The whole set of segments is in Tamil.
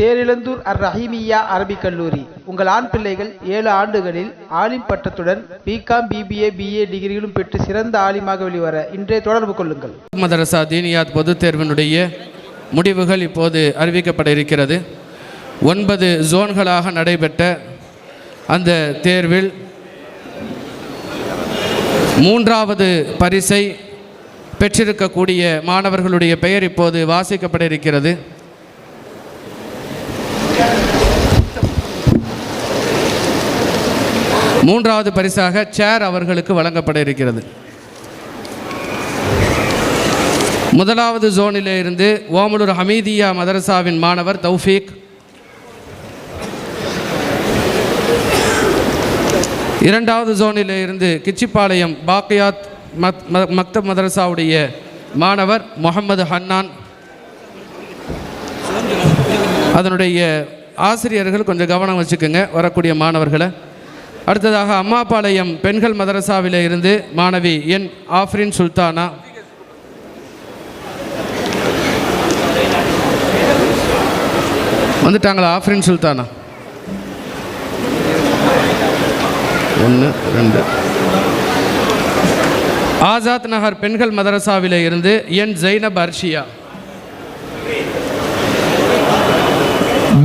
தேரிழந்தூர் அர் ரஹீமியா அரபிக் கல்லூரி. உங்கள் ஆண் பிள்ளைகள் ஏழு ஆண்டுகளில் ஆலிம் பட்டத்துடன் பிகாம் பிபிஏ பிஏ டிகிரிகளும் பெற்று சிறந்த ஆலிமாக வெளிவர இன்றைய தொடர்பு கொள்ளுங்கள். மதரசா தீனியாத் பொதுத் தேர்வினுடைய முடிவுகள் இப்போது அறிவிக்கப்பட இருக்கிறது. ஒன்பது ஜோன்களாக நடைபெற்ற அந்த தேர்வில் மூன்றாவது பரிசை பெற்றிருக்கக்கூடிய மாணவர்களுடைய பெயர் இப்போது வாசிக்கப்பட இருக்கிறது. மூன்றாவது பரிசாக சேர் அவர்களுக்கு வழங்கப்பட இருக்கிறது. முதலாவது ஜோனிலே இருந்து ஓமலூர் ஹமீதியா மதரசாவின் மாணவர் தௌஃபீக். இரண்டாவது ஜோனிலே இருந்து கிச்சிப்பாளையம் பாக்கியாத் மத் ம- மக்தப் மதரசாவுடைய மாணவர் முகமது ஹன்னான். அதனுடைய ஆசிரியர்கள் கொஞ்சம் கவனம் வச்சுக்கோங்க வரக்கூடிய மாணவர்களை. அடுத்ததாக அம்மாபாளையம் பெண்கள் மதரசாவில் இருந்து மாணவி என் ஆஃப்ரின் சுல்தானா. வந்துட்டாங்களா ஆஃப்ரின் சுல்தானா? ஒன்று ரெண்டு. ஆசாத் நகர் பெண்கள் மதரசாவில் இருந்து என் ஜெய்னப் அர்ஷியா.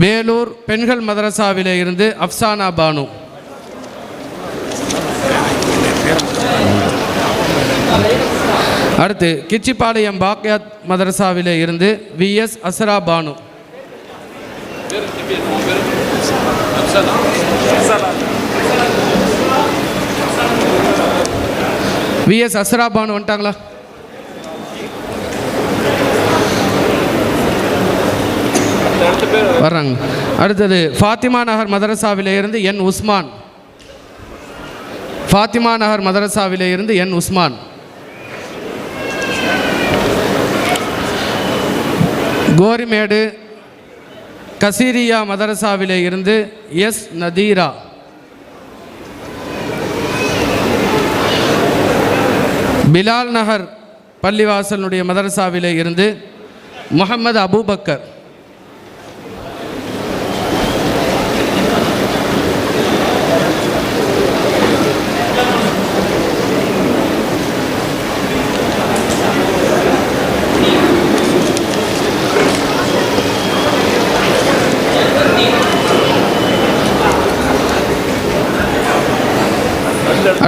வேலூர் பெண்கள் மதரசாவில் இருந்து அப்சானா பானு. அடுத்து கிச்சிப்பாளையம் பாக்யாத் மதரசாவிலே இருந்து V S Asra Banu. V S Asra Banu வந்துட்டாங்களா? வர்றாங்க. அடுத்தது ஃபாத்திமா நகர் மதரசாவிலே இருந்து என் உஸ்மான். ஃபாத்திமா நகர் மதரசாவிலே இருந்து என் உஸ்மான். கோரிமேடு கசீரியா மதரசாவிலே இருந்து எஸ் நதீரா. பிலால் நகர் பள்ளிவாசலுடைய மதரசாவிலே இருந்து முகமது அபூபக்கர்.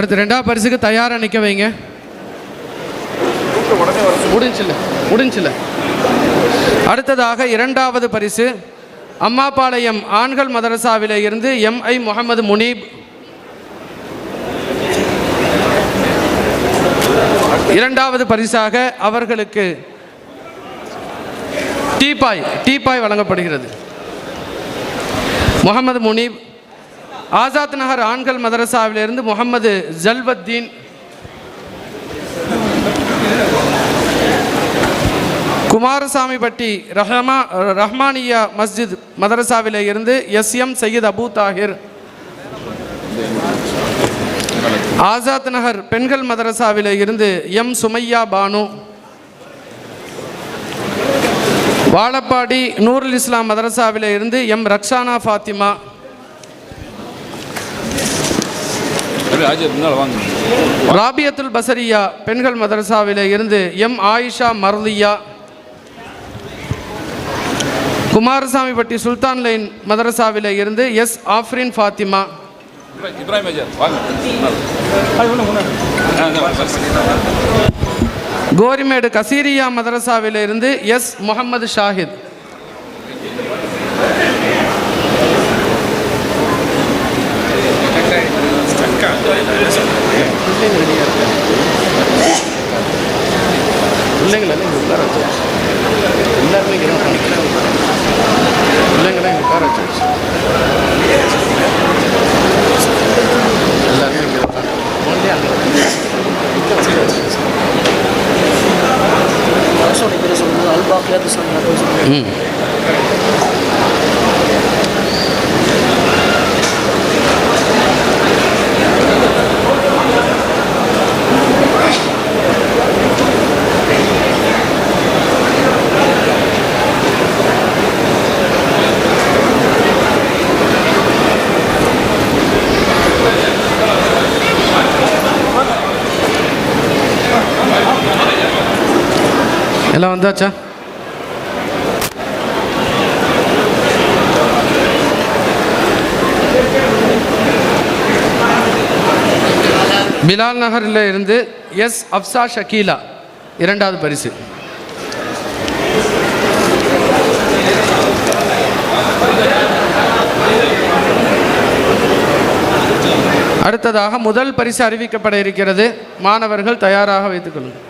அடுத்து ரெண்டாவது பரிசுக்கு தயாராக நிற்க வைங்க. முடிஞ்சில்ல முடிஞ்சில்ல அடுத்ததாக இரண்டாவது பரிசு அம்மாபாளையம் ஆண்கள் மதரசாவிலே இருந்து எம் ஐ முகமது முனீப். இரண்டாவது பரிசாக அவர்களுக்கு டீபாய் டீபாய் வழங்கப்படுகிறது. முகமது முனீப் ஆசாத் நகர் ஆண்கள் மதரசாவிலிருந்து முகமது ஜல்வத்தீன். குமாரசாமிப்பட்டி ரஹமா ரஹ்மானியா மஸ்ஜித் மதரசாவில் இருந்து எஸ் எம் சையீத் அபு தாஹிர். ஆசாத் நகர் பெண்கள் மதரசாவில் இருந்து எம் சுமையா பானு. வாழப்பாடி நூருல் இஸ்லாம் மதரசாவிலே இருந்து எம் ரக்ஷானா ஃபாத்திமா அப்படியே ஆஜர் முன்னால் வாங்க ராபியத்துல் பசரியா பெண்கள் மதரசாவிலே இருந்து எம் ஆயிஷா மர்லியா குமாரசாமிப்பட்டி சுல்தான் லைன் மதரசாவிலே இருந்து எஸ் ஆஃப்ரின் ஃபாத்திமா. கோரிமேடு கசீரியா மதரசாவிலே இருந்து எஸ் முகமது ஷாஹித். பிள்ளைங்கள உட்கார வச்சு எல்லாருமே கிரௌண்ட் பண்ணிக்கிறாங்க. எல்லாம் வந்தாச்சா? பிலால் நகரில் இருந்து எஸ் அப்சா ஷக்கீலா இரண்டாவது பரிசு. அடுத்ததாக முதல் பரிசு அறிவிக்கப்பட இருக்கிறது. மாணவர்கள் தயாராக வைத்துக் கொள்ளுங்கள்.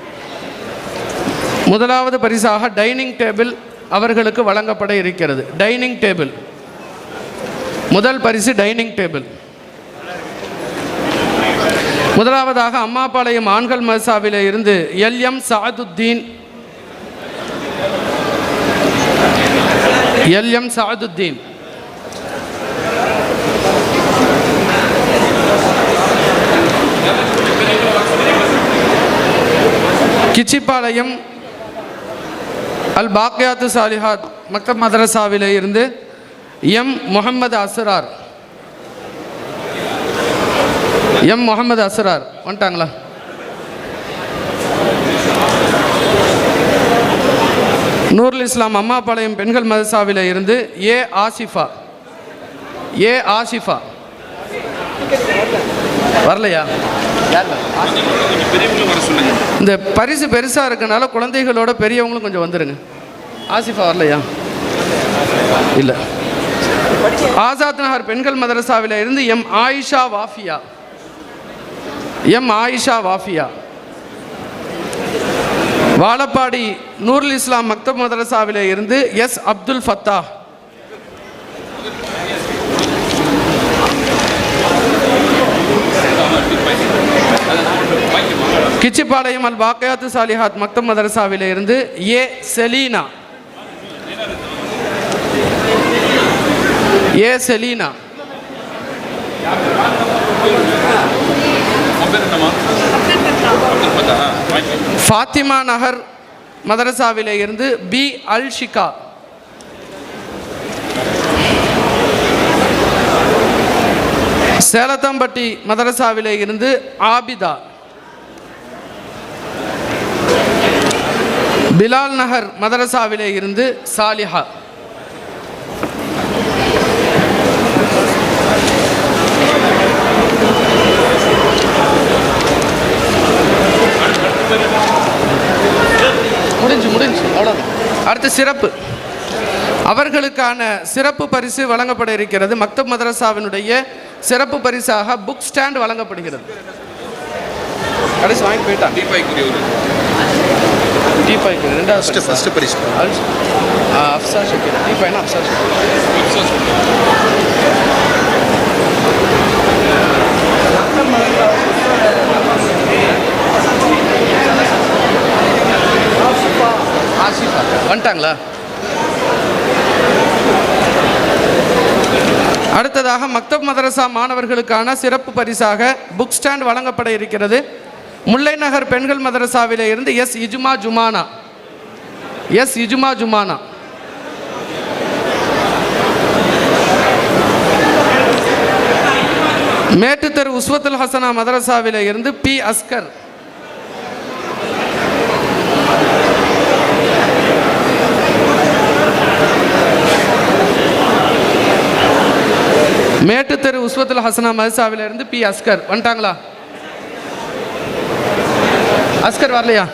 முதலாவது பரிசாக டைனிங் டேபிள் அவர்களுக்கு வழங்கப்பட இருக்கிறது. Dining table. முதல் பரிசு டைனிங் டேபிள். முதலாவதாக அம்மாபாளையம் ஆண்கள் மசாவில் இருந்து L M Saduddin. L M Saduddin. Kichipalayam Al Baqiyathu Salihath Makka மதரசாவில் இருந்து எம் முகமது அசரார் எம் முகமது அசரார் வந்துட்டாங்களா? நூருல் இஸ்லாம் அம்மாபாளையம் பெண்கள் மதரசாவில் இருந்து ஏ ஆசிஃபா. ஏ ஆசிஃபா. வரலையா? இந்த பரிசு பெருசாக இருக்கனால குழந்தைகளோட பெரியவங்களும் கொஞ்சம் வந்துருங்க. ஆசிஃபா வரலையா? இல்லை. ஆசாத் நகர் பெண்கள் மதரசாவில் இருந்து எம் ஆயிஷா வாஃபியா. எம் ஆயிஷா வாஃபியா. வாழப்பாடி நூருல் இஸ்லாம் மக்தப் மதரசாவில் இருந்து எஸ் அப்துல் ஃபத்தா. கிச்சிப்பாளையம் அல் பாக்கையாத்து சாலிஹாத் மக்தம் மதரசாவில இருந்து ஏ செலீனா. ஏ செலீனா. ஃபாத்திமா நகர் மதரசாவில இருந்து பி அல் ஷிகா சேலத்தம்பட்டி மதரசாவில இருந்து ஆபிதா. பிலால் நகர் மதரசாவிலே இருந்து சாலிஹா. முடிஞ்சு முடிஞ்சு. அவ்வளோதான் அடுத்து சிறப்பு. அவர்களுக்கான சிறப்பு பரிசு வழங்கப்பட இருக்கிறது. மக்தப் மதரசாவினுடைய சிறப்பு பரிசாக புக் ஸ்டாண்ட் வழங்கப்படுகிறது. கடைசி வாங்கி போயிட்டான் ஒரு டீபாய்க்கு ரெண்டாவது ஃபஸ்ட்டு ஃபஸ்ட்டு பரிசு அப்சா ஷக்கீர் டீபாய்னா ஷக்கீர் ஆசிஃபா. வந்துட்டாங்களா? அடுத்ததாக மக்தப் மதரசா மாணவர்களுக்கான சிறப்பு பரிசாக புக் ஸ்டாண்ட் வழங்கப்பட இருக்கிறது. முல்லை நகர் பெண்கள் மதரசாவிலே இருந்து எஸ் இஜுமா ஜுமானா. எஸ் இஜுமா ஜுமானா. மேட்டுத்தரு உஸ்வத்துல் ஹசனா மதரசாவில் இருந்து பி அஸ்கர். மேட்டுத்தெரு உஸ்வத்துல் ஹசனா மதரசாவில இருந்து பி அஸ்கர். வந்துட்டாங்களா? அஸ்கர் வரலையா?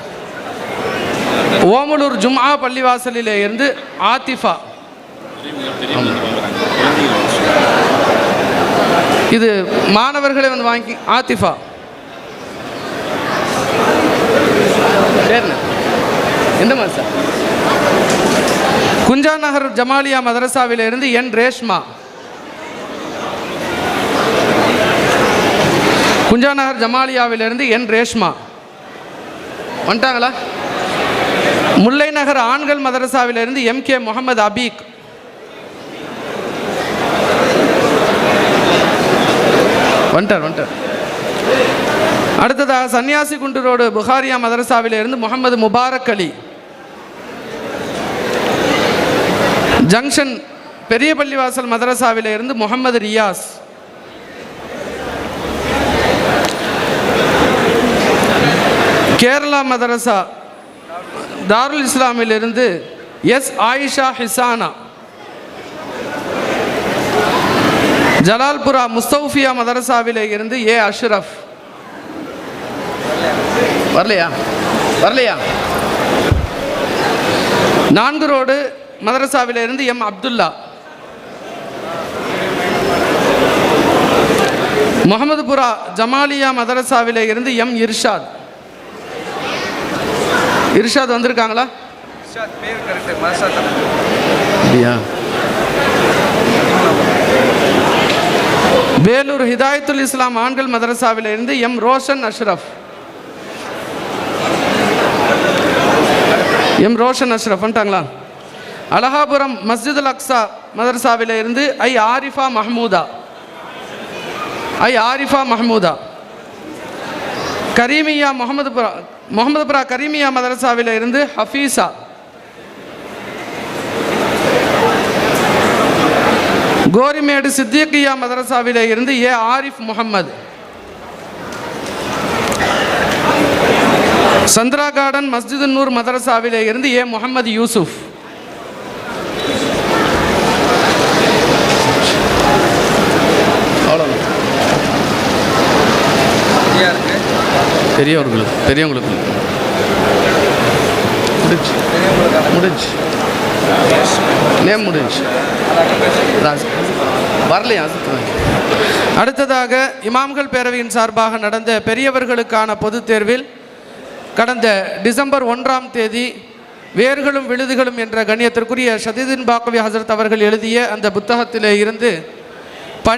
ஓமலூர் ஜும்ஆ பள்ளிவாசலிலே இருந்து ஆத்திஃபா. இது மாணவர்களை வந்து வாங்கி ஆத்திஃபா. சரிண்ணே எந்த மாதிரி சார்? குஞ்சா நகர் ஜமாலியா மதரசாவிலிருந்து என் ரேஷ்மா. குஞ்சா நகர் ஜமாலியாவிலிருந்து என் ரேஷ்மா. வந்துட்டாங்களா? முல்லை நகர் ஆண்கள் மதரசாவிலிருந்து எம் கே முகமது அபீக். வந்துட்டார் வந்துட்டார். அடுத்ததாக சன்னியாசி குண்டு ரோடு புகாரியா மதரசாவிலிருந்து முகமது முபாரக் அலி. ஜங்ஷன் பெரிய பள்ளிவாசல் மதரசாவிலிருந்து முகமது ரியாஸ். கேரளா மதரசா தாருல் இஸ்லாமிலிருந்து எஸ் ஆயிஷா ஹிசானா ஜலால்புரா முஸ்தௌஃபியா மதரசாவிலே இருந்து ஏ அஷ்ரஃப். வரலையா? வரலையா? நான்கு ரோடு மதரசாவில இருந்து எம் அப்துல்லா. முகமதுபுரா ஜமாலியா மதரசாவில இருந்து எம் இர்ஷாத். இர்ஷாத் வந்திருக்காங்களா? அப்படியா? வேலூர் ஹிதாயத்துல் இஸ்லாம் ஆண்கள் மதரசாவில இருந்து எம். ரோஷன் அஷ்ரஃப் எம். ரோஷன் அஷ்ரஃப் வந்துட்டாங்களா? அலகாபுரம் மஸ்ஜித் அல் அக்ஸா மதரசாவில இருந்து ஐ. ஆரிஃபா மஹமூதா. ஐ. ஆரிஃபா மஹமூதா. கரீமியா முகமதுபுரா முகமதுபுரா கரீமியா மதரசாவில் இருந்து ஹஃபீஸா. கோரிமேடு சித்தியக்கியா மதரசாவில் இருந்து ஏ ஆரிஃப் முகம்மது. சந்திரா கார்டன் மஸ்ஜிது நூர் மதரசாவிலே இருந்து ஏ முகமது யூசுஃப். பெரியவர்களுக்கு பெரியவங்களுக்கு. முடிஞ்சு முடிஞ்சு நேம் முடிஞ்சு வரலையா? அடுத்ததாக இமாம்கள் பேரவையின் சார்பாக நடந்த பெரியவர்களுக்கான பொதுத் தேர்வில் கடந்த டிசம்பர் ஒன்றாம் தேதி வேர்களும் விழுதுகளும் என்ற கண்ணியத்திற்குரிய ஷதீதின் பாக்கவி ஹசரத் அவர்கள் எழுதிய அந்த புத்தகத்திலே இருந்து